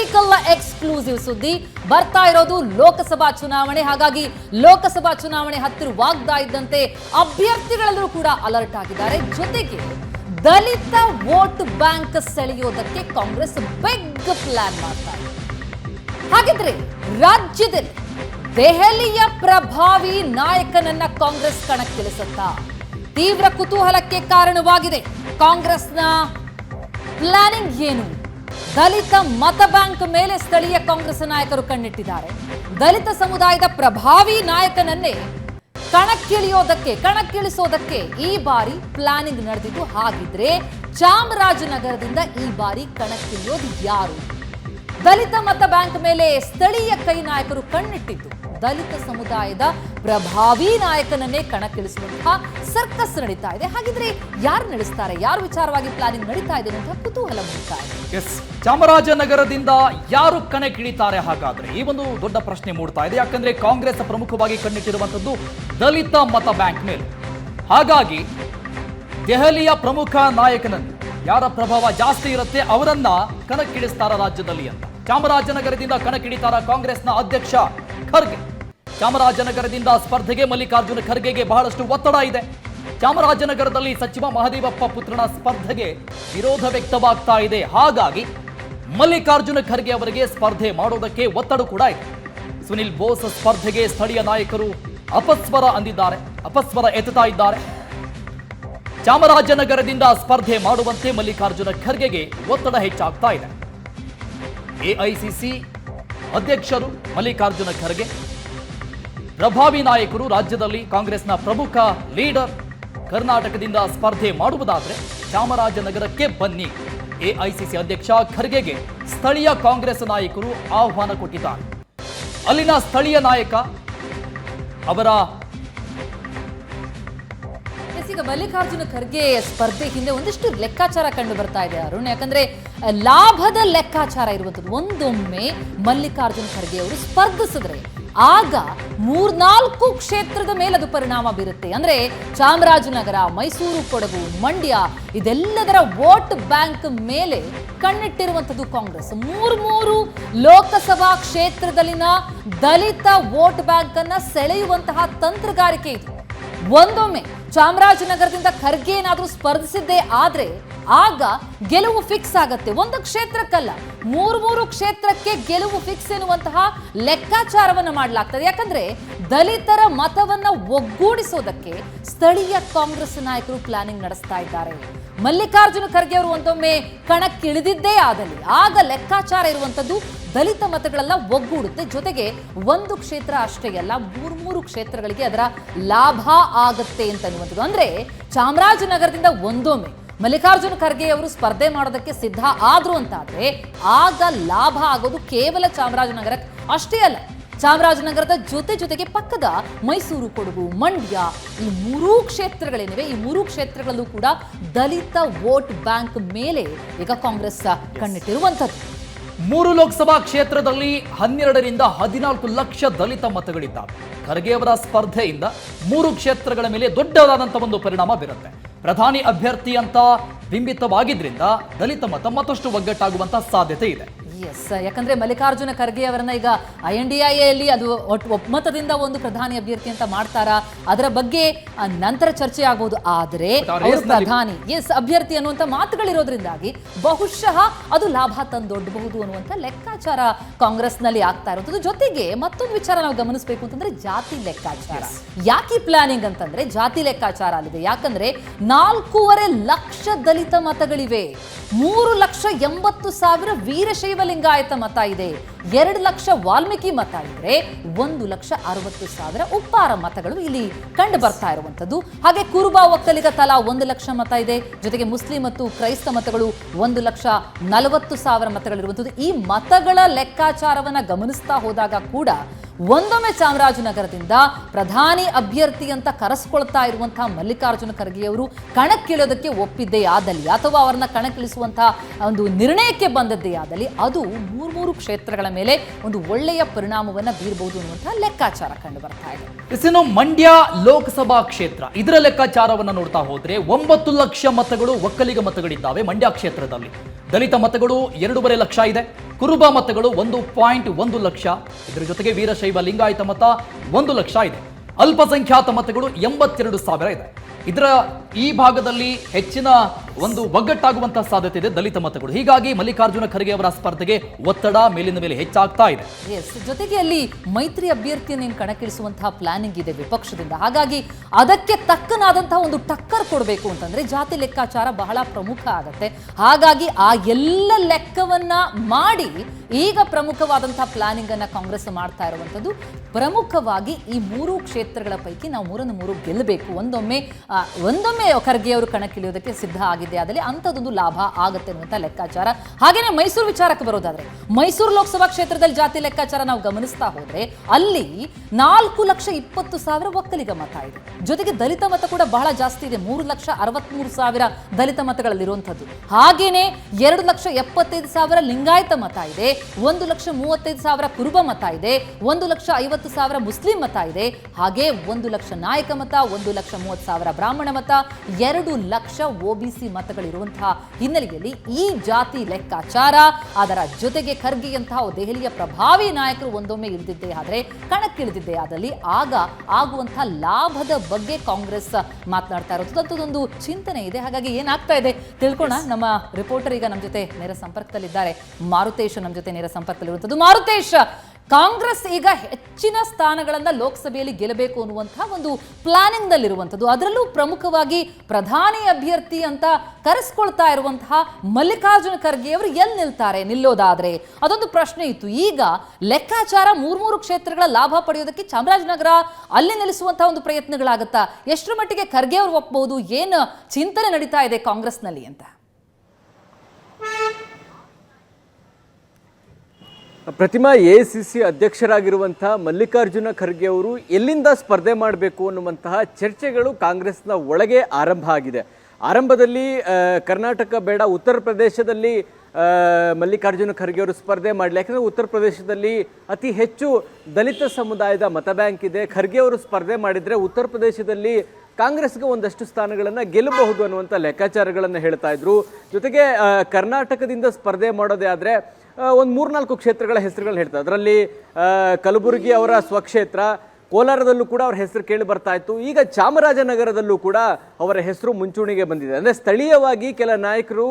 Political exclusive ಸುದ್ದಿ ಬರ್ತಾ ಇರೋದು ಲೋಕಸಭಾ ಚುನಾವಣೆ. ಹಾಗಾಗಿ ಲೋಕಸಭಾ ಚುನಾವಣೆ ಹತ್ತಿರವಾಗ್ತಾ ಇದ್ದಂತೆ ಅಭ್ಯರ್ಥಿಗಳೆಲ್ಲರೂ ಕೂಡ ಅಲರ್ಟ್ ಆಗಿದ್ದಾರೆ. ಜೊತೆಗೆ ದಲಿತ ವೋಟ್ ಬ್ಯಾಂಕ್ ಸೆಳೆಯೋದಕ್ಕೆ ಕಾಂಗ್ರೆಸ್ ಬೆಗ್ ಪ್ಲಾನ್ ಮಾಡ್ತಾ ಇದೆ. ಹಾಗಿದ್ರೆ ರಾಜ್ಯದಲ್ಲಿ ದೆಹಲಿಯ ಪ್ರಭಾವಿ ನಾಯಕನನ್ನ ಕಾಂಗ್ರೆಸ್ ಕಣಕ್ಕಿಳಿಸುತ್ತಾ ತೀವ್ರ ಕುತೂಹಲಕ್ಕೆ ಕಾರಣವಾಗಿದೆ ಕಾಂಗ್ರೆಸ್ನ ಪ್ಲಾನಿಂಗ್ ಏನು? ದಲಿತ ಮತ ಬ್ಯಾಂಕ್ ಮೇಲೆ ಸ್ಥಳೀಯ ಕಾಂಗ್ರೆಸ್ ನಾಯಕರು ಕಣ್ಣಿಟ್ಟಿದ್ದಾರೆ. ದಲಿತ ಸಮುದಾಯದ ಪ್ರಭಾವಿ ನಾಯಕನನ್ನೇ ಕಣಕ್ಕಿಳಿಯೋದಕ್ಕೆ, ಕಣಕ್ಕಿಳಿಸೋದಕ್ಕೆ ಈ ಬಾರಿ ಪ್ಲಾನಿಂಗ್ ನಡೆದಿದ್ದು ಹಾಗಿದ್ರೆ ಚಾಮರಾಜನಗರದಿಂದ ಈ ಬಾರಿ ಕಣಕ್ಕಿಳಿಯೋದು ಯಾರು? ದಲಿತ ಮತ ಬ್ಯಾಂಕ್ ಮೇಲೆ ಸ್ಥಳೀಯ ಕೈ ನಾಯಕರು ಕಣ್ಣಿಟ್ಟಿದ್ದು. ದಲಿತ ಸಮುದಾಯದ ಪ್ರಭಾವಿ ನಾಯಕನನ್ನೇ ಕಣಕ್ಕಿಳಿಸುವಂತಹ ಸರ್ಕಸ್ ನಡೀತಾ ಇದೆ. ಹಾಗಿದ್ರೆ ಯಾರು ನಡೆಸ್ತಾರೆ? ಯಾರು ವಿಚಾರವಾಗಿ ಪ್ಲಾನಿಂಗ್ ನಡೀತಾ ಇದೆ ಅಂತ ಕುತೂಹಲ ಮೂಡ್ತಾ ಇದೆ. ಎಸ್ ಚಾಮರಾಜನಗರದಿಂದ ಯಾರು ಕಣಕ್ಕಿಳಿತಾರೆ ಹಾಗಾದ್ರೆ? ಈ ಒಂದು ದೊಡ್ಡ ಪ್ರಶ್ನೆ ಮೂಡ್ತಾ ಇದೆ. ಯಾಕಂದ್ರೆ ಕಾಂಗ್ರೆಸ್ ಪ್ರಮುಖವಾಗಿ ಕಣ್ಣಿಟ್ಟಿರುವಂತದ್ದು ದಲಿತ ಮತ ಬ್ಯಾಂಕ್ ಮೇಲೆ. ಹಾಗಾಗಿ ದೆಹಲಿಯ ಪ್ರಮುಖ ನಾಯಕನನ್ನು ಯಾರ ಪ್ರಭಾವ ಜಾಸ್ತಿ ಇರುತ್ತೆ ಅವರನ್ನ ಕಣಕ್ಕಿಳಿಸ್ತಾರ ರಾಜ್ಯದಲ್ಲಿ ಅಂತ. ಚಾಮರಾಜನಗರದಿಂದ ಕಣಕ್ಕಿಳಿತಾರ ಕಾಂಗ್ರೆಸ್ನ ಅಧ್ಯಕ್ಷ ಖರ್ಗೆ? ಚಾಮರಾಜನಗರದಿಂದ ಸ್ಪರ್ಧೆಗೆ ಮಲ್ಲಿಕಾರ್ಜುನ ಖರ್ಗೆಗೆ ಬಹಳಷ್ಟು ಒತ್ತಡ ಇದೆ. ಚಾಮರಾಜನಗರದಲ್ಲಿ ಸಚಿವ ಮಹದೇವಪ್ಪ ಪುತ್ರನ ಸ್ಪರ್ಧೆಗೆ ವಿರೋಧ ವ್ಯಕ್ತವಾಗ್ತಾ ಇದೆ. ಹಾಗಾಗಿ ಮಲ್ಲಿಕಾರ್ಜುನ ಖರ್ಗೆ ಅವರಿಗೆ ಸ್ಪರ್ಧೆ ಮಾಡೋದಕ್ಕೆ ಒತ್ತಡ ಕೂಡ ಇದೆ. ಸುನಿಲ್ ಬೋಸ್ ಸ್ಪರ್ಧೆಗೆ ಸ್ಥಳೀಯ ನಾಯಕರು ಅಪಸ್ವರ ಅಂದಿದ್ದಾರೆ. ಅಪಸ್ವರ ಎತ್ತುತ್ತಾ ಇದ್ದಾರೆ. ಚಾಮರಾಜನಗರದಿಂದ ಸ್ಪರ್ಧೆ ಮಾಡುವಂತೆ ಮಲ್ಲಿಕಾರ್ಜುನ ಖರ್ಗೆಗೆ ಒತ್ತಡ ಹೆಚ್ಚಾಗ್ತಾ ಇದೆ. ಎಐಸಿಸಿ ಅಧ್ಯಕ್ಷರು ಮಲ್ಲಿಕಾರ್ಜುನ ಖರ್ಗೆ ಪ್ರಭಾವಿ ನಾಯಕರು ರಾಜ್ಯದಲ್ಲಿ ಕಾಂಗ್ರೆಸ್ನ ಪ್ರಮುಖ ಲೀಡರ್ ಕರ್ನಾಟಕದಿಂದ ಸ್ಪರ್ಧೆ ಮಾಡುವುದಾದರೆ ಚಾಮರಾಜನಗರಕ್ಕೆ ಬನ್ನಿ. ಎಐಸಿಸಿ ಅಧ್ಯಕ್ಷ ಖರ್ಗೆಗೆ ಸ್ಥಳೀಯ ಕಾಂಗ್ರೆಸ್ ನಾಯಕರು ಆಹ್ವಾನ ಕೊಟ್ಟಿದ್ದಾರೆ. ಅಲ್ಲಿನ ಸ್ಥಳೀಯ ನಾಯಕ ಅವರ ಮಲ್ಲಿಕಾರ್ಜುನ ಖರ್ಗೆ ಸ್ಪರ್ಧೆ ಹಿಂದೆ ಒಂದಿಷ್ಟು ಲೆಕ್ಕಾಚಾರ ಕಂಡು ಬರ್ತಾ ಇದೆ ಅರುಣ್. ಯಾಕಂದ್ರೆ, ಲಾಭದ ಲೆಕ್ಕಾಚಾರ ಇರುವಂತದ್ದು ಒಂದೊಮ್ಮೆ ಮಲ್ಲಿಕಾರ್ಜುನ ಖರ್ಗೆ ಅವರು ಸ್ಪರ್ಧಿಸಿದ್ರೆ ಆಗ ಮೂರ್ನಾಲ್ಕು ಕ್ಷೇತ್ರದ ಮೇಲೆ ಅದು ಪರಿಣಾಮ ಬೀರುತ್ತೆ. ಅಂದ್ರೆ ಚಾಮರಾಜನಗರ, ಮೈಸೂರು, ಕೊಡಗು, ಮಂಡ್ಯ ಇದೆಲ್ಲದರ ವೋಟ್ ಬ್ಯಾಂಕ್ ಮೇಲೆ ಕಣ್ಣಿಟ್ಟಿರುವಂತದ್ದು ಕಾಂಗ್ರೆಸ್. ಮೂರ್ ಮೂರು ಲೋಕಸಭಾ ಕ್ಷೇತ್ರದಲ್ಲಿನ ದಲಿತ ವೋಟ್ ಬ್ಯಾಂಕ್ ಅನ್ನ ಸೆಳೆಯುವಂತಹ ತಂತ್ರಗಾರಿಕೆ ಇದು. ಒಂದೊಮ್ಮೆ ಚಾಮರಾಜನಗರದಿಂದ ಖರ್ಗೆ ಏನಾದರೂ ಸ್ಪರ್ಧಿಸಿದ್ದೇ ಆದ್ರೆ ಆಗ ಗೆಲುವು ಫಿಕ್ಸ್ ಆಗತ್ತೆ. ಒಂದು ಕ್ಷೇತ್ರಕ್ಕಲ್ಲ ಮೂರು ಮೂರು ಕ್ಷೇತ್ರಕ್ಕೆ ಗೆಲುವು ಫಿಕ್ಸ್ ಎನ್ನುವಂತಹ ಲೆಕ್ಕಾಚಾರವನ್ನು ಮಾಡಲಾಗ್ತದೆ. ಯಾಕಂದ್ರೆ ದಲಿತರ ಮತವನ್ನ ಒಗ್ಗೂಡಿಸೋದಕ್ಕೆ ಸ್ಥಳೀಯ ಕಾಂಗ್ರೆಸ್ ನಾಯಕರು ಪ್ಲಾನಿಂಗ್ ನಡೆಸ್ತಾ ಇದ್ದಾರೆ. ಮಲ್ಲಿಕಾರ್ಜುನ ಖರ್ಗೆ ಅವರು ಒಂದೊಮ್ಮೆ ಕಣಕ್ಕಿಳಿದಿದ್ದೇ ಆದಲ್ಲಿ, ಆಗ ಲೆಕ್ಕಾಚಾರ ಇರುವಂತದ್ದು ದಲಿತ ಮತಗಳೆಲ್ಲ ಒಗ್ಗೂಡುತ್ತೆ. ಜೊತೆಗೆ ಒಂದು ಕ್ಷೇತ್ರ ಅಷ್ಟೇ ಅಲ್ಲ ಮೂರು ಮೂರು ಕ್ಷೇತ್ರಗಳಿಗೆ ಅದರ ಲಾಭ ಆಗತ್ತೆ ಅಂತ ಅನ್ನುವಂಥದ್ದು. ಅಂದ್ರೆ ಚಾಮರಾಜನಗರದಿಂದ ಒಂದೊಮ್ಮೆ ಮಲ್ಲಿಕಾರ್ಜುನ ಖರ್ಗೆ ಅವರು ಸ್ಪರ್ಧೆ ಮಾಡೋದಕ್ಕೆ ಸಿದ್ಧ ಆದ್ರು ಅಂತಾದ್ರೆ ಆಗ ಲಾಭ ಆಗೋದು ಕೇವಲ ಚಾಮರಾಜನಗರ ಅಷ್ಟೇ ಅಲ್ಲ. ಚಾಮರಾಜನಗರದ ಜೊತೆ ಜೊತೆಗೆ ಪಕ್ಕದ ಮೈಸೂರು ಕೊಡಗು ಮಂಡ್ಯ ಈ ಮೂರೂ ಕ್ಷೇತ್ರಗಳೇನಿವೆ ಈ ಮೂರು ಕ್ಷೇತ್ರಗಳಲ್ಲೂ ಕೂಡ ದಲಿತ ವೋಟ್ ಬ್ಯಾಂಕ್ ಮೇಲೆ ಈಗ ಕಾಂಗ್ರೆಸ್ ಕಣ್ಣಿಟ್ಟಿರುವಂಥದ್ದು. ಮೂರು ಲೋಕಸಭಾ ಕ್ಷೇತ್ರದಲ್ಲಿ ಹನ್ನೆರಡರಿಂದ ಹದಿನಾಲ್ಕು ಲಕ್ಷ ದಲಿತ ಮತಗಳಿದ್ದಾವೆ. ಖರ್ಗೆ ಅವರ ಸ್ಪರ್ಧೆಯಿಂದ ಮೂರು ಕ್ಷೇತ್ರಗಳ ಮೇಲೆ ದೊಡ್ಡದಾದಂಥ ಒಂದು ಪರಿಣಾಮ ಬೀರುತ್ತೆ. ಪ್ರಧಾನಿ ಅಭ್ಯರ್ಥಿ ಅಂತ ಬಿಂಬಿತವಾಗಿದ್ದರಿಂದ ದಲಿತ ಮತ ಮತ್ತಷ್ಟು ಒಗ್ಗಟ್ಟಾಗುವಂತಹ ಸಾಧ್ಯತೆ ಇದೆ. ಎಸ್ ಯಾಕಂದ್ರೆ ಮಲ್ಲಿಕಾರ್ಜುನ ಖರ್ಗೆ ಅವರನ್ನ ಈಗ ಐ ಎನ್ ಡಿ ಐ ಎಲ್ಲಿ ಅದು ಒಮ್ಮತದಿಂದ ಒಂದು ಪ್ರಧಾನಿ ಅಭ್ಯರ್ಥಿ ಅಂತ ಮಾಡ್ತಾರ? ಅದರ ಬಗ್ಗೆ ನಂತರ ಚರ್ಚೆ ಆಗ್ಬೋದು ಆದ್ರೆ ಪ್ರಧಾನಿ. ಎಸ್ ಅಭ್ಯರ್ಥಿ ಅನ್ನುವಂಥ ಮಾತುಗಳಿರೋದ್ರಿಂದಾಗಿ ಬಹುಶಃ ಅದು ಲಾಭ ತಂದೊಡ್ಡಬಹುದು ಅನ್ನುವಂಥ ಲೆಕ್ಕಾಚಾರ ಕಾಂಗ್ರೆಸ್ನಲ್ಲಿ ಆಗ್ತಾ ಇರೋದು. ಜೊತೆಗೆ ಮತ್ತೊಂದು ವಿಚಾರ ನಾವು ಗಮನಿಸಬೇಕು ಅಂತಂದ್ರೆ ಜಾತಿ ಲೆಕ್ಕಾಚಾರ. ಯಾಕೆ ಪ್ಲಾನಿಂಗ್ ಅಂತಂದ್ರೆ ಜಾತಿ ಲೆಕ್ಕಾಚಾರ ಅಲ್ಲಿದೆ. ಯಾಕಂದ್ರೆ ನಾಲ್ಕೂವರೆ ಲಕ್ಷ ದಲಿತ ಮತಗಳಿವೆ. ಮೂರು ಲಕ್ಷ ಎಂಬತ್ತು ಸಾವಿರ ವೀರಶೈವ ಲಿಂಗಾಯತ ಮತ ಇದೆ. ಎರಡು ಲಕ್ಷ ವಾಲ್ಮೀಕಿ ಮತ ಇದ್ರೆ ಒಂದು ಲಕ್ಷ ಅರವತ್ತು ಸಾವಿರ ಉಪ್ಪಾರ ಮತಗಳು ಇಲ್ಲಿ ಕಂಡು ಬರ್ತಾ ಇರುವಂತದ್ದು ಹಾಗೆ ಕುರುಬ ಒಕ್ಕಲಿಗ ತಲಾ ಒಂದು ಲಕ್ಷ ಮತ ಇದೆ. ಜೊತೆಗೆ ಮುಸ್ಲಿಂ ಮತ್ತು ಕ್ರೈಸ್ತ ಮತಗಳು ಒಂದು ಲಕ್ಷ ನಲವತ್ತು ಸಾವಿರ ಮತಗಳಿರುವಂಥದ್ದು. ಈ ಮತಗಳ ಲೆಕ್ಕಾಚಾರವನ್ನ ಗಮನಿಸ್ತಾ ಹೋದಾಗ ಕೂಡ ಒಂದೊಮ್ಮೆ ಚಾಮರಾಜನಗರದಿಂದ ಪ್ರಧಾನಿ ಅಭ್ಯರ್ಥಿ ಅಂತ ಕರೆಸ್ಕೊಳ್ತಾ ಇರುವಂತಹ ಮಲ್ಲಿಕಾರ್ಜುನ ಖರ್ಗೆಯವರು ಕಣಕ್ಕಿಳಿಯೋದಕ್ಕೆ ಒಪ್ಪಿದ್ದೇ ಆದಲ್ಲಿ, ಅಥವಾ ಅವರನ್ನ ಕಣಕ್ಕಿಳಿಸುವಂತಹ ಒಂದು ನಿರ್ಣಯಕ್ಕೆ ಬಂದದ್ದೇ ಆದಲ್ಲಿ ಅದು ಮೂರು ಮೂರು ಕ್ಷೇತ್ರಗಳ ಮೇಲೆ ಒಂದು ಒಳ್ಳೆಯ ಪರಿಣಾಮವನ್ನು ಬೀರಬಹುದು ಅನ್ನುವಂತಹ ಲೆಕ್ಕಾಚಾರ ಕಂಡು ಬರ್ತಾ ಇದೆ. ಮಂಡ್ಯ ಲೋಕಸಭಾ ಕ್ಷೇತ್ರ. ಇದರ ಲೆಕ್ಕಾಚಾರವನ್ನು ನೋಡ್ತಾ ಹೋದ್ರೆ ಒಂಬತ್ತು ಲಕ್ಷ ಮತಗಳು, ಒಕ್ಕಲಿಗ ಮತಗಳಿದ್ದಾವೆ ಮಂಡ್ಯ ಕ್ಷೇತ್ರದಲ್ಲಿ. ದಲಿತ ಮತಗಳು ಎರಡೂವರೆ ಲಕ್ಷ ಇದೆ. ಕುರುಬ ಮತಗಳು ಒಂದು ಪಾಯಿಂಟ್ ಒಂದು ಲಕ್ಷ. ಇದರ ಜೊತೆಗೆ ವೀರಶೈವ ಲಿಂಗಾಯತ ಮತ ಒಂದು ಲಕ್ಷ ಇದೆ. ಅಲ್ಪಸಂಖ್ಯಾತ ಮತಗಳು ಎಂಬತ್ತೆರಡು ಸಾವಿರ ಇದೆ. ಇದರ ಈ ಭಾಗದಲ್ಲಿ ಹೆಚ್ಚಿನ ಒಂದು ಒಗ್ಗಟ್ಟಾಗುವಂತಹ ಸಾಧ್ಯತೆ ಇದೆ ದಲಿತ ಮತಗಳು. ಹೀಗಾಗಿ ಮಲ್ಲಿಕಾರ್ಜುನ ಖರ್ಗೆ ಅವರ ಸ್ಪರ್ಧೆಗೆ ಒತ್ತಡ ಮೇಲಿನ ಮೇಲೆ ಹೆಚ್ಚಾಗ್ತಾ ಇದೆ. ಎಸ್ ಜೊತೆಗೆ ಅಲ್ಲಿ ಮೈತ್ರಿ ಅಭ್ಯರ್ಥಿಯನ್ನು ಏನು ಕಣಕ್ಕಿಳಿಸುವಂತಹ ಪ್ಲಾನಿಂಗ್ ಇದೆ ವಿಪಕ್ಷದಿಂದ. ಹಾಗಾಗಿ ಅದಕ್ಕೆ ತಕ್ಕನಾದಂತಹ ಒಂದು ಟಕ್ಕರ್ ಕೊಡಬೇಕು ಅಂತಂದ್ರೆ ಜಾತಿ ಲೆಕ್ಕಾಚಾರ ಬಹಳ ಪ್ರಮುಖ ಆಗತ್ತೆ. ಹಾಗಾಗಿ ಆ ಎಲ್ಲ ಲೆಕ್ಕವನ್ನ ಮಾಡಿ ಈಗ ಪ್ರಮುಖವಾದಂತಹ ಪ್ಲಾನಿಂಗ್ ಅನ್ನ ಕಾಂಗ್ರೆಸ್ ಮಾಡ್ತಾ ಇರುವಂತದ್ದು ಪ್ರಮುಖವಾಗಿ ಈ ಮೂರು ಕ್ಷೇತ್ರಗಳ ಪೈಕಿ ನಾವು ಮೂರನ್ನು ಮೂರು ಗೆಲ್ಲಬೇಕು. ಒಂದೊಮ್ಮೆ ಒಂದೊಮ್ಮೆ ಖರ್ಗೆ ಅವರು ಕಣಕ್ಕಿಳಿಯೋದಕ್ಕೆ ಸಿದ್ಧ ಆಗಿದೆ ಆದಲ್ಲಿ ಅಂಥದ್ದೊಂದು ಲಾಭ ಆಗುತ್ತೆ ಅನ್ನುವಂಥ ಲೆಕ್ಕಾಚಾರ. ಹಾಗೆಯೇ ಮೈಸೂರು ವಿಚಾರಕ್ಕೆ ಬರೋದಾದರೆ, ಮೈಸೂರು ಲೋಕಸಭಾ ಕ್ಷೇತ್ರದಲ್ಲಿ ಜಾತಿ ಲೆಕ್ಕಾಚಾರ ನಾವು ಗಮನಿಸ್ತಾ ಹೋದರೆ, ಅಲ್ಲಿ ನಾಲ್ಕು ಲಕ್ಷ ಇಪ್ಪತ್ತು ಸಾವಿರ ಒಕ್ಕಲಿಗ ಮತ ಇದೆ. ಜೊತೆಗೆ ದಲಿತ ಮತ ಕೂಡ ಬಹಳ ಜಾಸ್ತಿ ಇದೆ. ಮೂರು ಲಕ್ಷ ಅರವತ್ಮೂರು ಸಾವಿರ ದಲಿತ ಮತಗಳಲ್ಲಿರುವಂಥದ್ದು. ಹಾಗೆಯೇ ಎರಡು ಲಕ್ಷ ಎಪ್ಪತ್ತೈದು ಸಾವಿರ ಲಿಂಗಾಯತ ಮತ ಇದೆ. ಒಂದು ಲಕ್ಷ ಮೂವತ್ತೈದು ಸಾವಿರ ಕುರುಬ ಮತ ಇದೆ. ಒಂದು ಲಕ್ಷ ಐವತ್ತು ಸಾವಿರ ಮುಸ್ಲಿಂ ಮತ ಇದೆ. ಹಾಗೆ ಒಂದು ಲಕ್ಷ ನಾಯಕ ಮತ, ಒಂದು ಲಕ್ಷ ಮೂವತ್ತು ಸಾವಿರ ಬ್ರಾಹ್ಮಣ ಮತ ಎರಡು ಲಕ್ಷ ಒಬಿಸಿ ಮತಗಳಿರುವಂತಹ ಹಿನ್ನೆಲೆಯಲ್ಲಿ ಈ ಜಾತಿ ಲೆಕ್ಕಾಚಾರ ಅದರ ಜೊತೆಗೆ ಖರ್ಗೆಯಂತಹ ದೆಹಲಿಯ ಪ್ರಭಾವಿ ನಾಯಕರು ಒಂದೊಮ್ಮೆ ಇಳಿದಿದ್ದೇ ಆದರೆ ಕಣಕ್ಕಿಳಿದಿದ್ದೇ ಆದಲ್ಲಿ ಆಗ ಆಗುವಂತಹ ಲಾಭದ ಬಗ್ಗೆ ಕಾಂಗ್ರೆಸ್ ಮಾತನಾಡ್ತಾ ಇರೋದು ಅಂಥದ್ದೊಂದು ಚಿಂತನೆ ಇದೆ. ಹಾಗಾಗಿ ಏನಾಗ್ತಾ ಇದೆ ತಿಳ್ಕೋಣ. ನಮ್ಮ ರಿಪೋರ್ಟರ್ ಈಗ ನಮ್ಮ ಜೊತೆ ನೇರ ಸಂಪರ್ಕದಲ್ಲಿದ್ದಾರೆ. ಮಾರುತೇಶ್ ನಮ್ಮ ಜೊತೆ ನೇರ ಸಂಪರ್ಕದಲ್ಲಿರುವಂಥದ್ದು ಮಾರುತೇಶ್ ಕಾಂಗ್ರೆಸ್ ಈಗ ಹೆಚ್ಚಿನ ಸ್ಥಾನಗಳನ್ನು ಲೋಕಸಭೆಯಲ್ಲಿ ಗೆಲ್ಲಬೇಕು ಅನ್ನುವಂತಹ ಒಂದು ಪ್ಲಾನಿಂಗ್ ನಲ್ಲಿರುವಂಥದ್ದು ಅದರಲ್ಲೂ ಪ್ರಮುಖವಾಗಿ ಪ್ರಧಾನಿ ಅಭ್ಯರ್ಥಿ ಅಂತ ಕರೆಸ್ಕೊಳ್ತಾ ಇರುವಂತಹ ಮಲ್ಲಿಕಾರ್ಜುನ ಖರ್ಗೆ ಅವರು ಎಲ್ಲಿ ನಿಲ್ತಾರೆ ನಿಲ್ಲೋದಾದ್ರೆ? ಅದೊಂದು ಪ್ರಶ್ನೆ ಇತ್ತು. ಈಗ ಲೆಕ್ಕಾಚಾರ ಮೂರ್ಮೂರು ಕ್ಷೇತ್ರಗಳ ಲಾಭ ಪಡೆಯೋದಕ್ಕೆ ಚಾಮರಾಜನಗರ ಅಲ್ಲಿ ನಿಲ್ಲಿಸುವಂತಹ ಒಂದು ಪ್ರಯತ್ನಗಳಾಗುತ್ತಾ? ಎಷ್ಟರ ಮಟ್ಟಿಗೆ ಖರ್ಗೆ ಅವರು ಒಪ್ಪಬಹುದು? ಏನು ಚಿಂತನೆ ನಡೀತಾ ಇದೆ ಕಾಂಗ್ರೆಸ್ನಲ್ಲಿ ಅಂತ? ಪ್ರತಿಮಾ ಎ ಸಿ ಸಿ ಅಧ್ಯಕ್ಷರಾಗಿರುವಂತಹ ಮಲ್ಲಿಕಾರ್ಜುನ ಖರ್ಗೆ ಅವರು ಎಲ್ಲಿಂದ ಸ್ಪರ್ಧೆ ಮಾಡಬೇಕು ಅನ್ನುವಂತಹ ಚರ್ಚೆಗಳು ಕಾಂಗ್ರೆಸ್ನ ಒಳಗೆ ಆರಂಭ ಆಗಿದೆ. ಆರಂಭದಲ್ಲಿ ಕರ್ನಾಟಕ ಬೇಡ, ಉತ್ತರ ಪ್ರದೇಶದಲ್ಲಿ ಮಲ್ಲಿಕಾರ್ಜುನ ಖರ್ಗೆ ಅವರು ಸ್ಪರ್ಧೆ ಮಾಡಲಿ. ಯಾಕಂದರೆ ಉತ್ತರ ಪ್ರದೇಶದಲ್ಲಿ ಅತಿ ಹೆಚ್ಚು ದಲಿತ ಸಮುದಾಯದ ಮತ ಬ್ಯಾಂಕ್ ಇದೆ. ಖರ್ಗೆ ಅವರು ಸ್ಪರ್ಧೆ ಮಾಡಿದರೆ ಉತ್ತರ ಪ್ರದೇಶದಲ್ಲಿ ಕಾಂಗ್ರೆಸ್ಗೆ ಒಂದಷ್ಟು ಸ್ಥಾನಗಳನ್ನು ಗೆಲ್ಲಬಹುದು ಅನ್ನುವಂಥ ಲೆಕ್ಕಾಚಾರಗಳನ್ನು ಹೇಳ್ತಾ ಇದ್ರು. ಜೊತೆಗೆ ಕರ್ನಾಟಕದಿಂದ ಸ್ಪರ್ಧೆ ಮಾಡೋದೇ ಆದರೆ ಒಂದು ಮೂರ್ನಾಲ್ಕು ಕ್ಷೇತ್ರಗಳ ಹೆಸರುಗಳನ್ನ ಹೇಳ್ತಾರೆ ಅದರಲ್ಲಿ ಕಲಬುರಗಿ ಅವರ ಸ್ವಕ್ಷೇತ್ರ, ಕೋಲಾರದಲ್ಲೂ ಕೂಡ ಅವರ ಹೆಸರು ಕೇಳಿ ಬರ್ತಾ ಇತ್ತು. ಈಗ ಚಾಮರಾಜನಗರದಲ್ಲೂ ಕೂಡ ಅವರ ಹೆಸರು ಮುಂಚೂಣಿಗೆ ಬಂದಿದೆ. ಅಂದರೆ ಸ್ಥಳೀಯವಾಗಿ ಕೆಲ ನಾಯಕರು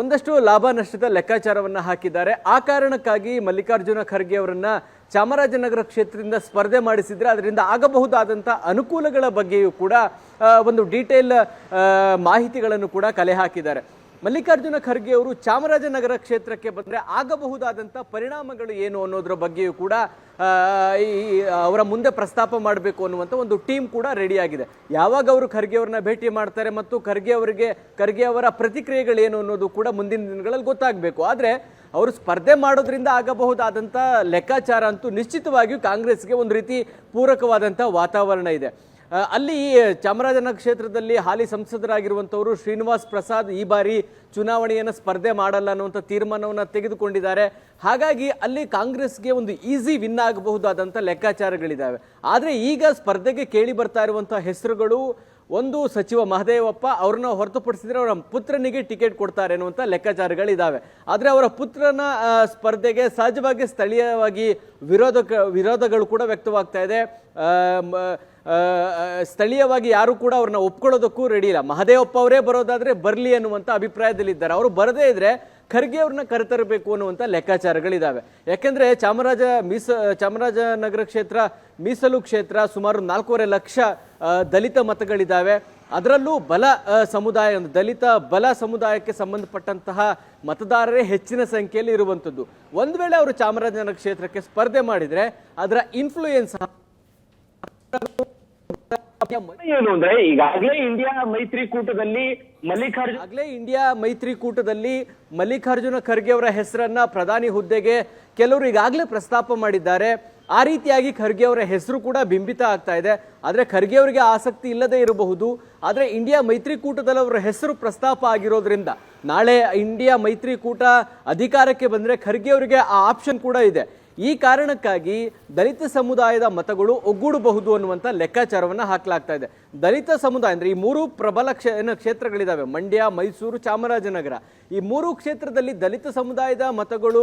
ಒಂದಷ್ಟು ಲಾಭ ನಷ್ಟದ ಲೆಕ್ಕಾಚಾರವನ್ನು ಹಾಕಿದ್ದಾರೆ. ಆ ಕಾರಣಕ್ಕಾಗಿ ಮಲ್ಲಿಕಾರ್ಜುನ ಖರ್ಗೆ ಅವರನ್ನು ಚಾಮರಾಜನಗರ ಕ್ಷೇತ್ರದಿಂದ ಸ್ಪರ್ಧೆ ಮಾಡಿಸಿದರೆ ಅದರಿಂದ ಆಗಬಹುದಾದಂಥ ಅನುಕೂಲಗಳ ಬಗ್ಗೆಯೂ ಕೂಡ ಒಂದು ಡೀಟೇಲ್ ಮಾಹಿತಿಗಳನ್ನು ಕೂಡ ಕಲೆ ಹಾಕಿದ್ದಾರೆ. ಮಲ್ಲಿಕಾರ್ಜುನ ಖರ್ಗೆ ಅವರು ಚಾಮರಾಜನಗರ ಕ್ಷೇತ್ರಕ್ಕೆ ಬಂದರೆ ಆಗಬಹುದಾದಂಥ ಪರಿಣಾಮಗಳು ಏನು ಅನ್ನೋದ್ರ ಬಗ್ಗೆಯೂ ಕೂಡ ಈ ಅವರ ಮುಂದೆ ಪ್ರಸ್ತಾಪ ಮಾಡಬೇಕು ಅನ್ನುವಂಥ ಒಂದು ಟೀಮ್ ಕೂಡ ರೆಡಿಯಾಗಿದೆ ಯಾವಾಗ ಅವರು ಖರ್ಗೆ ಅವ್ರನ್ನ ಭೇಟಿ ಮಾಡ್ತಾರೆ ಮತ್ತು ಖರ್ಗೆ ಅವರಿಗೆ, ಖರ್ಗೆ ಅವರ ಪ್ರತಿಕ್ರಿಯೆಗಳೇನು ಅನ್ನೋದು ಕೂಡ ಮುಂದಿನ ದಿನಗಳಲ್ಲಿ ಗೊತ್ತಾಗಬೇಕು. ಆದರೆ, ಅವರು ಸ್ಪರ್ಧೆ ಮಾಡೋದ್ರಿಂದ ಆಗಬಹುದಾದಂಥ ಲೆಕ್ಕಾಚಾರ ಅಂತೂ ನಿಶ್ಚಿತವಾಗಿಯೂ ಕಾಂಗ್ರೆಸ್ಗೆ ಒಂದು ರೀತಿ ಪೂರಕವಾದಂಥ ವಾತಾವರಣ ಇದೆ. ಅಲ್ಲಿ ಚಾಮರಾಜನಗರ ಕ್ಷೇತ್ರದಲ್ಲಿ ಹಾಲಿ ಸಂಸದರಾಗಿರುವಂಥವರು ಶ್ರೀನಿವಾಸ್ ಪ್ರಸಾದ್ ಈ ಬಾರಿ ಚುನಾವಣೆಯನ್ನು ಸ್ಪರ್ಧೆ ಮಾಡಲ್ಲ ಅನ್ನುವಂಥ ತೀರ್ಮಾನವನ್ನು ತೆಗೆದುಕೊಂಡಿದ್ದಾರೆ. ಹಾಗಾಗಿ ಅಲ್ಲಿ ಕಾಂಗ್ರೆಸ್ಗೆ ಒಂದು ಈಸಿ ವಿನ್ ಆಗಬಹುದಾದಂಥ ಲೆಕ್ಕಾಚಾರಗಳಿದ್ದಾವೆ. ಆದರೆ ಈಗ ಸ್ಪರ್ಧೆಗೆ ಕೇಳಿ ಬರ್ತಾ ಇರುವಂಥ ಹೆಸರುಗಳು ಒಂದು ಸಚಿವ ಮಹದೇವಪ್ಪ ಅವ್ರನ್ನ ಹೊರತುಪಡಿಸಿದ್ರೆ ಅವರ ಪುತ್ರನಿಗೆ ಟಿಕೆಟ್ ಕೊಡ್ತಾರೆ ಅನ್ನುವಂಥ ಲೆಕ್ಕಾಚಾರಗಳಿದ್ದಾವೆ. ಆದರೆ ಅವರ ಪುತ್ರನ ಸ್ಪರ್ಧೆಗೆ ಸಹಜವಾಗಿ ಸ್ಥಳೀಯವಾಗಿ ವಿರೋಧ ವಿರೋಧಗಳು ಕೂಡ ವ್ಯಕ್ತವಾಗ್ತಾ ಇದೆ. ಸ್ಥಳೀಯವಾಗಿ ಯಾರು ಕೂಡ ಅವ್ರನ್ನ ಒಪ್ಕೊಳ್ಳೋದಕ್ಕೂ ರೆಡಿ ಇಲ್ಲ. ಮಹದೇವಪ್ಪ ಅವರೇ ಬರೋದಾದರೆ ಬರಲಿ ಅನ್ನುವಂಥ ಅಭಿಪ್ರಾಯದಲ್ಲಿದ್ದಾರೆ. ಅವರು ಬರದೇ ಇದ್ದರೆ ಖರ್ಗೆ ಅವ್ರನ್ನ ಕರೆತರಬೇಕು ಅನ್ನುವಂಥ ಲೆಕ್ಕಾಚಾರಗಳಿದ್ದಾವೆ ಯಾಕೆಂದರೆ ಚಾಮರಾಜ ಮೀಸ ಚಾಮರಾಜನಗರ ಕ್ಷೇತ್ರ, ಮೀಸಲು ಕ್ಷೇತ್ರ ಸುಮಾರು ನಾಲ್ಕೂವರೆ ಲಕ್ಷ ದಲಿತ ಮತಗಳಿದ್ದಾವೆ ಅದರಲ್ಲೂ ಬಲ ಸಮುದಾಯ ದಲಿತ ಬಲ ಸಮುದಾಯಕ್ಕೆ ಸಂಬಂಧಪಟ್ಟಂತಹ ಮತದಾರರೇ ಹೆಚ್ಚಿನ ಸಂಖ್ಯೆಯಲ್ಲಿ ಇರುವಂಥದ್ದು ಒಂದು ವೇಳೆ ಅವರು ಚಾಮರಾಜನಗರ ಕ್ಷೇತ್ರಕ್ಕೆ ಸ್ಪರ್ಧೆ ಮಾಡಿದರೆ ಅದರ ಇನ್ಫ್ಲೂಯೆನ್ಸ್ ಏನು ಅಂದ್ರೆ ಈಗಾಗಲೇ ಇಂಡಿಯಾ ಮೈತ್ರಿಕೂಟದಲ್ಲಿ ಮಲ್ಲಿಕಾರ್ಜುನ ಆಗಲೇ ಇಂಡಿಯಾ ಮೈತ್ರಿಕೂಟದಲ್ಲಿ ಮಲ್ಲಿಕಾರ್ಜುನ ಖರ್ಗೆ ಅವರ ಹೆಸರನ್ನ ಪ್ರಧಾನಿ ಹುದ್ದೆಗೆ ಕೆಲವರು ಈಗಾಗಲೇ ಪ್ರಸ್ತಾಪ ಮಾಡಿದ್ದಾರೆ. ಆ ರೀತಿಯಾಗಿ ಖರ್ಗೆ ಅವರ ಹೆಸರು ಕೂಡ ಬಿಂಬಿತ ಆಗ್ತಾ ಇದೆ. ಆದರೆ ಖರ್ಗೆ ಅವರಿಗೆ ಆಸಕ್ತಿ ಇಲ್ಲದೆ ಇರಬಹುದು. ಆದರೆ ಇಂಡಿಯಾ ಮೈತ್ರಿಕೂಟದಲ್ಲಿ ಅವರ ಹೆಸರು ಪ್ರಸ್ತಾಪ ಆಗಿರೋದ್ರಿಂದ ನಾಳೆ ಇಂಡಿಯಾ ಮೈತ್ರಿಕೂಟ ಅಧಿಕಾರಕ್ಕೆ ಬಂದರೆ ಖರ್ಗೆ ಅವರಿಗೆ ಆ ಆಪ್ಷನ್ ಕೂಡ ಇದೆ. ಈ ಕಾರಣಕ್ಕಾಗಿ ದಲಿತ ಸಮುದಾಯದ ಮತಗಳು ಒಗ್ಗೂಡಬಹುದು ಅನ್ನುವಂಥ ಲೆಕ್ಕಾಚಾರವನ್ನು ಹಾಕಲಾಗ್ತಾ ಇದೆ. ದಲಿತ ಸಮುದಾಯ ಅಂದರೆ ಈ ಮೂರು ಪ್ರಬಲ ಕ್ಷೇ ಕ್ಷೇತ್ರಗಳಿದ್ದಾವೆ ಮಂಡ್ಯ, ಮೈಸೂರು, ಚಾಮರಾಜನಗರ. ಈ ಮೂರು ಕ್ಷೇತ್ರದಲ್ಲಿ ದಲಿತ ಸಮುದಾಯದ ಮತಗಳು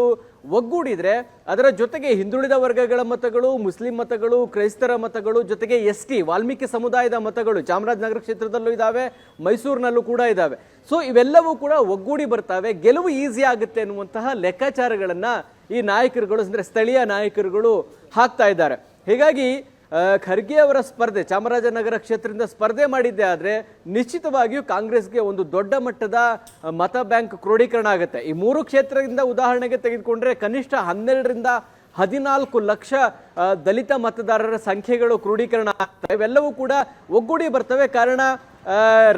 ಒಗ್ಗೂಡಿದರೆ ಅದರ ಜೊತೆಗೆ ಹಿಂದುಳಿದ ವರ್ಗಗಳ ಮತಗಳು, ಮುಸ್ಲಿಂ ಮತಗಳು, ಕ್ರೈಸ್ತರ ಮತಗಳು, ಜೊತೆಗೆ ಎಸ್ ಟಿ, ವಾಲ್ಮೀಕಿ ಸಮುದಾಯದ ಮತಗಳು ಚಾಮರಾಜನಗರ ಕ್ಷೇತ್ರದಲ್ಲೂ ಇದ್ದಾವೆ ಮೈಸೂರಿನಲ್ಲೂ ಕೂಡ ಇದ್ದಾವೆ ಸೊ ಇವೆಲ್ಲವೂ ಕೂಡ ಒಗ್ಗೂಡಿ ಬರ್ತವೆ. ಗೆಲುವು ಈಸಿ ಆಗುತ್ತೆ ಅನ್ನುವಂತಹ ಲೆಕ್ಕಾಚಾರಗಳನ್ನ ಈ ನಾಯಕರುಗಳು ಅಂದರೆ ಸ್ಥಳೀಯ ನಾಯಕರುಗಳು ಹಾಕ್ತಾ ಇದ್ದಾರೆ. ಹೀಗಾಗಿ ಖರ್ಗೆ ಅವರ ಸ್ಪರ್ಧೆ, ಚಾಮರಾಜನಗರ ಕ್ಷೇತ್ರದಿಂದ ಸ್ಪರ್ಧೆ ಮಾಡಿದ್ದೆ ಆದರೆ ನಿಶ್ಚಿತವಾಗಿಯೂ ಕಾಂಗ್ರೆಸ್ಗೆ ಒಂದು ದೊಡ್ಡ ಮಟ್ಟದ ಮತ ಬ್ಯಾಂಕ್ ಕ್ರೋಢೀಕರಣ ಆಗುತ್ತೆ. ಈ ಮೂರು ಕ್ಷೇತ್ರದಿಂದ ಉದಾಹರಣೆಗೆ ತೆಗೆದುಕೊಂಡ್ರೆ ಕನಿಷ್ಠ ಹನ್ನೆರಡರಿಂದ ಹದಿನಾಲ್ಕು ಲಕ್ಷ ದಲಿತ ಮತದಾರರ ಸಂಖ್ಯೆಗಳು ಕ್ರೋಢೀಕರಣ ಆಗ್ತವೆ ಇವೆಲ್ಲವೂ ಕೂಡ ಒಗ್ಗೂಡಿ ಬರ್ತವೆ. ಕಾರಣ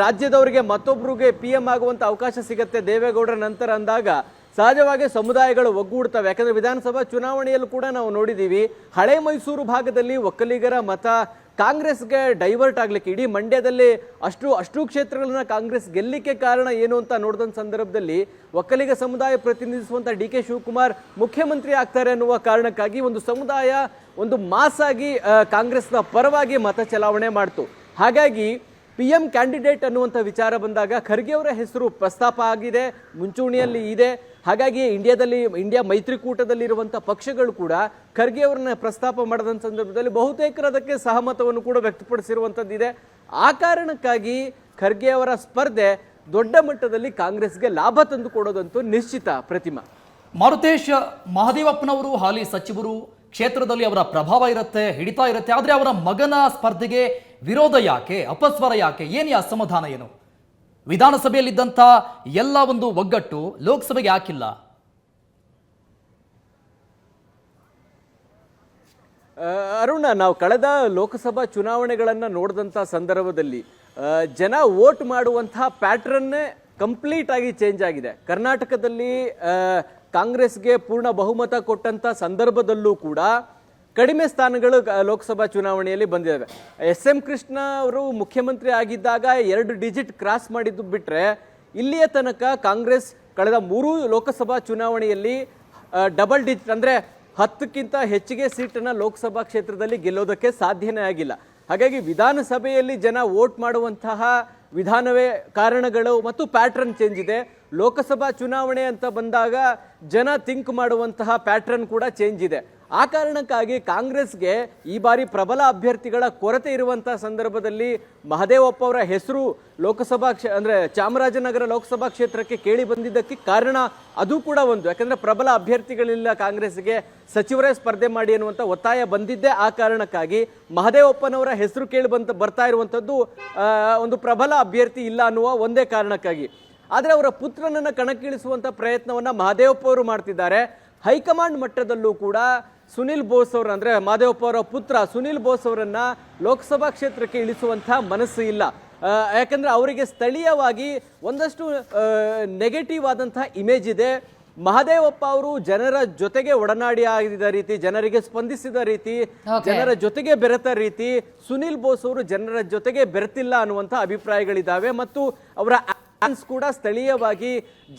ರಾಜ್ಯದವರಿಗೆ ಮತ್ತೊಬ್ಬರಿಗೆ ಪಿ ಎಂ ಆಗುವಂಥ ಅವಕಾಶ ಸಿಗುತ್ತೆ ದೇವೇಗೌಡರ ನಂತರ ಅಂದಾಗ ಸಹಜವಾಗಿ ಸಮುದಾಯಗಳು ಒಗ್ಗೂಡ್ತವೆ. ಯಾಕಂದರೆ ವಿಧಾನಸಭಾ ಚುನಾವಣೆಯಲ್ಲೂ ಕೂಡ ನಾವು ನೋಡಿದ್ದೀವಿ ಹಳೆ ಮೈಸೂರು ಭಾಗದಲ್ಲಿ ಒಕ್ಕಲಿಗರ ಮತ ಕಾಂಗ್ರೆಸ್ಗೆ ಡೈವರ್ಟ್ ಆಗ್ಲಿಕ್ಕೆ, ಇಡೀ ಮಂಡ್ಯದಲ್ಲಿ ಅಷ್ಟು ಅಷ್ಟು ಕ್ಷೇತ್ರಗಳನ್ನ ಕಾಂಗ್ರೆಸ್ ಗೆಲ್ಲಿಕ್ಕೆ ಕಾರಣ ಏನು ಅಂತ ನೋಡಿದ ಸಂದರ್ಭದಲ್ಲಿ ಒಕ್ಕಲಿಗ ಸಮುದಾಯ ಪ್ರತಿನಿಧಿಸುವಂತ ಡಿ ಕೆ ಶಿವಕುಮಾರ್ ಮುಖ್ಯಮಂತ್ರಿ ಆಗ್ತಾರೆ ಅನ್ನುವ ಕಾರಣಕ್ಕಾಗಿ ಒಂದು ಸಮುದಾಯ ಒಂದು ಮಾಸಾಗಿ ಕಾಂಗ್ರೆಸ್ನ ಪರವಾಗಿ ಮತ ಚಲಾವಣೆ ಮಾಡ್ತು. ಹಾಗಾಗಿ ಪಿ ಎಂ ಕ್ಯಾಂಡಿಡೇಟ್ ಅನ್ನುವಂಥ ವಿಚಾರ ಬಂದಾಗ ಖರ್ಗೆ ಅವರ ಹೆಸರು ಪ್ರಸ್ತಾಪ ಆಗಿದೆ, ಮುಂಚೂಣಿಯಲ್ಲಿ ಇದೆ. ಹಾಗಾಗಿ ಇಂಡಿಯಾದಲ್ಲಿ, ಇಂಡಿಯಾ ಮೈತ್ರಿಕೂಟದಲ್ಲಿರುವಂಥ ಪಕ್ಷಗಳು ಕೂಡ ಖರ್ಗೆ ಅವರನ್ನ ಪ್ರಸ್ತಾಪ ಮಾಡಿದಂಥ ಸಂದರ್ಭದಲ್ಲಿ ಬಹುತೇಕರು ಅದಕ್ಕೆ ಸಹಮತವನ್ನು ಕೂಡ ವ್ಯಕ್ತಪಡಿಸಿರುವಂಥದ್ದಿದೆ ಆ ಕಾರಣಕ್ಕಾಗಿ ಖರ್ಗೆ ಅವರ ಸ್ಪರ್ಧೆ ದೊಡ್ಡ ಮಟ್ಟದಲ್ಲಿ ಕಾಂಗ್ರೆಸ್ಗೆ ಲಾಭ ತಂದು ಕೊಡೋದಂತೂ ನಿಶ್ಚಿತ ಪ್ರತಿಮಾ. ಮಾರುತೇಶ್ ಮಹದೇವಪ್ಪನವರು ಹಾಲಿ ಸಚಿವರು, ಕ್ಷೇತ್ರದಲ್ಲಿ ಅವರ ಪ್ರಭಾವ ಇರುತ್ತೆ, ಹಿಡಿತಾ ಇರುತ್ತೆ, ಆದರೆ ಅವರ ಮಗನ ಸ್ಪರ್ಧೆಗೆ ವಿರೋಧ ಯಾಕೆ, ಅಪಸ್ವರ ಯಾಕೆ, ಏನು ಅಸಮಾಧಾನ ಏನು? ವಿಧಾನಸಭೆಯಲ್ಲಿದ್ದಂಥ ಎಲ್ಲ ಒಂದು ಒಗ್ಗಟ್ಟು ಲೋಕಸಭೆಗೆ ಹಾಕಿಲ್ಲ. ಅರುಣ, ನಾವು ಕಳೆದ ಲೋಕಸಭಾ ಚುನಾವಣೆಗಳನ್ನು ನೋಡಿದಂಥ ಸಂದರ್ಭದಲ್ಲಿ ಜನ ವೋಟ್ ಮಾಡುವಂತಹ ಪ್ಯಾಟ್ರನ್ನೇ ಕಂಪ್ಲೀಟ್ ಆಗಿ ಚೇಂಜ್ ಆಗಿದೆ. ಕರ್ನಾಟಕದಲ್ಲಿ ಕಾಂಗ್ರೆಸ್ಗೆ ಪೂರ್ಣ ಬಹುಮತ ಕೊಟ್ಟಂಥ ಸಂದರ್ಭದಲ್ಲೂ ಕೂಡ ಕಡಿಮೆ ಸ್ಥಾನಗಳು ಲೋಕಸಭಾ ಚುನಾವಣೆಯಲ್ಲಿ ಬಂದಿದ್ದಾವೆ. ಎಸ್ ಎಂ ಕೃಷ್ಣ ಅವರು ಮುಖ್ಯಮಂತ್ರಿ ಆಗಿದ್ದಾಗ ಎರಡು ಡಿಜಿಟ್ ಕ್ರಾಸ್ ಮಾಡಿದ್ದು ಬಿಟ್ಟರೆ ಇಲ್ಲಿಯ ತನಕ ಕಾಂಗ್ರೆಸ್ ಕಳೆದ ಮೂರು ಲೋಕಸಭಾ ಚುನಾವಣೆಯಲ್ಲಿ ಡಬಲ್ ಡಿಜಿಟ್ ಅಂದರೆ ಹತ್ತಕ್ಕಿಂತ ಹೆಚ್ಚಿಗೆ ಸೀಟನ್ನು ಲೋಕಸಭಾ ಕ್ಷೇತ್ರದಲ್ಲಿ ಗೆಲ್ಲೋದಕ್ಕೆ ಸಾಧ್ಯನೇ ಆಗಿಲ್ಲ. ಹಾಗಾಗಿ ವಿಧಾನಸಭೆಯಲ್ಲಿ ಜನ ವೋಟ್ ಮಾಡುವಂತಹ ವಿಧಾನವೇ ಕಾರಣಗಳು ಮತ್ತು ಪ್ಯಾಟ್ರನ್ ಚೇಂಜ್ ಇದೆ. ಲೋಕಸಭಾ ಚುನಾವಣೆ ಅಂತ ಬಂದಾಗ ಜನ ಥಿಂಕ್ ಮಾಡುವಂತಹ ಪ್ಯಾಟ್ರನ್ ಕೂಡ ಚೇಂಜ್ ಇದೆ. ಆ ಕಾರಣಕ್ಕಾಗಿ ಕಾಂಗ್ರೆಸ್ಗೆ ಈ ಬಾರಿ ಪ್ರಬಲ ಅಭ್ಯರ್ಥಿಗಳ ಕೊರತೆ ಇರುವಂತಹ ಸಂದರ್ಭದಲ್ಲಿ ಮಹದೇವಪ್ಪ ಅವರ ಹೆಸರು ಲೋಕಸಭಾ ಕ್ಷೇ, ಅಂದ್ರೆ ಚಾಮರಾಜನಗರ ಲೋಕಸಭಾ ಕ್ಷೇತ್ರಕ್ಕೆ ಕೇಳಿ ಬಂದಿದ್ದಕ್ಕೆ ಕಾರಣ ಅದು ಕೂಡ ಒಂದು. ಯಾಕಂದ್ರೆ ಪ್ರಬಲ ಅಭ್ಯರ್ಥಿಗಳಿಲ್ಲ ಕಾಂಗ್ರೆಸ್ಗೆ. ಸಚಿವರೇ ಸ್ಪರ್ಧೆ ಮಾಡಿ ಅನ್ನುವಂಥ ಒತ್ತಾಯ ಬಂದಿದ್ದೇ ಆ ಕಾರಣಕ್ಕಾಗಿ ಮಹದೇವಪ್ಪನವರ ಹೆಸರು ಕೇಳಿ ಬಂತ, ಬರ್ತಾ ಇರುವಂಥದ್ದು ಒಂದು ಪ್ರಬಲ ಅಭ್ಯರ್ಥಿ ಇಲ್ಲ ಅನ್ನುವ ಒಂದೇ ಕಾರಣಕ್ಕಾಗಿ. ಆದರೆ ಅವರ ಪುತ್ರನನ್ನು ಕಣಕ್ಕಿಳಿಸುವಂಥ ಪ್ರಯತ್ನವನ್ನು ಮಹದೇವಪ್ಪ ಅವರು ಮಾಡ್ತಿದ್ದಾರೆ. ಹೈಕಮಾಂಡ್ ಮಟ್ಟದಲ್ಲೂ ಕೂಡ ಸುನಿಲ್ ಬೋಸ್ ಅವರು ಅಂದರೆ ಮಾದೇವಪ್ಪ ಅವರ ಪುತ್ರ. ಸುನಿಲ್ ಬೋಸ್ ಅವರನ್ನು ಲೋಕಸಭಾ ಕ್ಷೇತ್ರಕ್ಕೆ ಇಳಿಸುವಂಥ ಮನಸ್ಸು ಇಲ್ಲ. ಯಾಕಂದರೆ ಅವರಿಗೆ ಸ್ಥಳೀಯವಾಗಿ ಒಂದಷ್ಟು ನೆಗೆಟಿವ್ ಆದಂತಹ ಇಮೇಜ್ ಇದೆ. ಮಹದೇವಪ್ಪ ಅವರು ಜನರ ಜೊತೆಗೆ ಒಡನಾಡಿ ಆಗಿದ ರೀತಿ ಜನರಿಗೆ ಸ್ಪಂದಿಸಿದ ರೀತಿ ಜನರ ಜೊತೆಗೆ ಬೆರೆತ ರೀತಿ ಸುನಿಲ್ ಬೋಸ್ ಅವರು ಜನರ ಜೊತೆಗೆ ಬೆರೆತಿಲ್ಲ ಅನ್ನುವಂಥ ಅಭಿಪ್ರಾಯಗಳಿದ್ದಾವೆ. ಮತ್ತು ಅವರ ಆನ್ಸ್ ಕೂಡ ಸ್ಥಳೀಯವಾಗಿ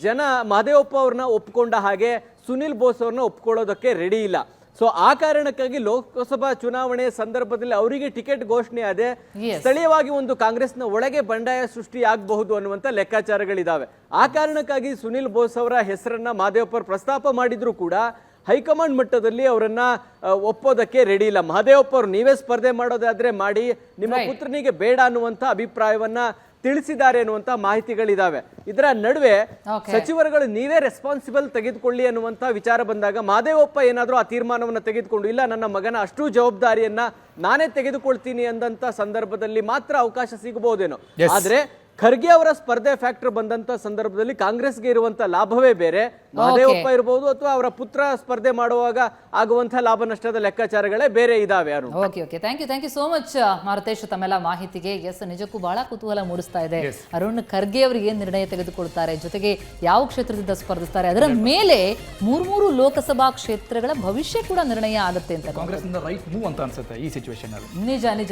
ಜನ ಮಹದೇವಪ್ಪ ಅವ್ರನ್ನ ಒಪ್ಕೊಂಡ ಹಾಗೆ ಸುನಿಲ್ ಬೋಸ್ ಅವ್ರನ್ನ ಒಪ್ಕೊಳ್ಳೋದಕ್ಕೆ ರೆಡಿ ಇಲ್ಲ. ಸೊ ಆ ಕಾರಣಕ್ಕಾಗಿ ಲೋಕಸಭಾ ಚುನಾವಣೆ ಸಂದರ್ಭದಲ್ಲಿ ಅವರಿಗೆ ಟಿಕೆಟ್ ಘೋಷಣೆ ಆದೆ ಸ್ಥಳೀಯವಾಗಿ ಒಂದು ಕಾಂಗ್ರೆಸ್ನ ಒಳಗೆ ಬಂಡಾಯ ಸೃಷ್ಟಿ ಆಗಬಹುದು ಅನ್ನುವಂಥ ಲೆಕ್ಕಾಚಾರಗಳಿದ್ದಾವೆ ಆ ಕಾರಣಕ್ಕಾಗಿ ಸುನಿಲ್ ಬೋಸ್ ಅವರ ಹೆಸರನ್ನ ಮಹದೇವಪ್ಪ ಪ್ರಸ್ತಾಪ ಮಾಡಿದ್ರು ಕೂಡ ಹೈಕಮಾಂಡ್ ಮಟ್ಟದಲ್ಲಿ ಅವರನ್ನ ಒಪ್ಪೋದಕ್ಕೆ ರೆಡಿ ಇಲ್ಲ. ಮಹದೇವಪ್ಪ ಅವರು ನೀವೇ ಸ್ಪರ್ಧೆ ಮಾಡೋದಾದ್ರೆ ಮಾಡಿ ನಿಮ್ಮ ಪುತ್ರನಿಗೆ ಬೇಡ ಅನ್ನುವಂಥ ಅಭಿಪ್ರಾಯವನ್ನ ತಿಳಿಸಿದ್ದಾರೆ ಅನ್ನುವಂಥ ಮಾಹಿತಿಗಳಿದಾವೆ ಇದರ ನಡುವೆ. ಸಚಿವರುಗಳು ನೀವೇ ರೆಸ್ಪಾನ್ಸಿಬಲ್ ತೆಗೆದುಕೊಳ್ಳಿ ಅನ್ನುವಂತ ವಿಚಾರ ಬಂದಾಗ ಮಾದೇವಪ್ಪ ಏನಾದರೂ ಆ ತೀರ್ಮಾನವನ್ನು ತೆಗೆದುಕೊಂಡು ಇಲ್ಲ ನನ್ನ ಮಗನ ಅಷ್ಟು ಜವಾಬ್ದಾರಿಯನ್ನ ನಾನೇ ತೆಗೆದುಕೊಳ್ತೀನಿ ಅಂದಂತ ಸಂದರ್ಭದಲ್ಲಿ ಮಾತ್ರ ಅವಕಾಶ ಸಿಗಬಹುದೇನೋ. ಆದ್ರೆ ಖರ್ಗೆ ಅವರ ಸ್ಪರ್ಧೆ ಫ್ಯಾಕ್ಟರ್ ಬಂದಂತ ಸಂದರ್ಭದಲ್ಲಿ ಕಾಂಗ್ರೆಸ್ಗೆ ಇರುವಂತ ಲಾಭವೇ ಬೇರೆ. ಮಹದೇವಪ್ಪ ಇರಬಹುದು ಅಥವಾ ಅವರ ಪುತ್ರ ಸ್ಪರ್ಧೆ ಮಾಡುವಾಗ ಆಗುವಂತಹ ಲಾಭ ನಷ್ಟದ ಲೆಕ್ಕಾಚಾರಗಳೇ ಬೇರೆ ಇದಾವೆ okay okay. Thank you thank you so much Maruthesh ತಮ್ಮೆಲ್ಲ ಮಾಹಿತಿಗೆ. ಎಸ್ ನಿಜಕ್ಕೂ ಬಹಳ ಕುತೂಹಲ ಮೂಡಿಸ್ತಾ ಇದೆ. ಅರುಣ್ ಖರ್ಗೆ ಅವರು ಏನ್ ನಿರ್ಣಯ ತೆಗೆದುಕೊಳ್ತಾರೆ? ಜೊತೆಗೆ ಯಾವ ಕ್ಷೇತ್ರದಿಂದ ಸ್ಪರ್ಧಿಸ್ತಾರೆ? ಅದರ ಮೇಲೆ ಮೂರ್ ಮೂರು ಲೋಕಸಭಾ ಕ್ಷೇತ್ರಗಳ ಭವಿಷ್ಯ ಕೂಡ ನಿರ್ಣಯ ಆಗುತ್ತೆ ಅಂತ ಕಾಂಗ್ರೆಸ್ ರೈಟ್ ಮೂವ್ ಅಂತ ಅನ್ಸುತ್ತೆ ಈ ಸಿಚುವೇಶನ್ ನಿಜ ನಿಜ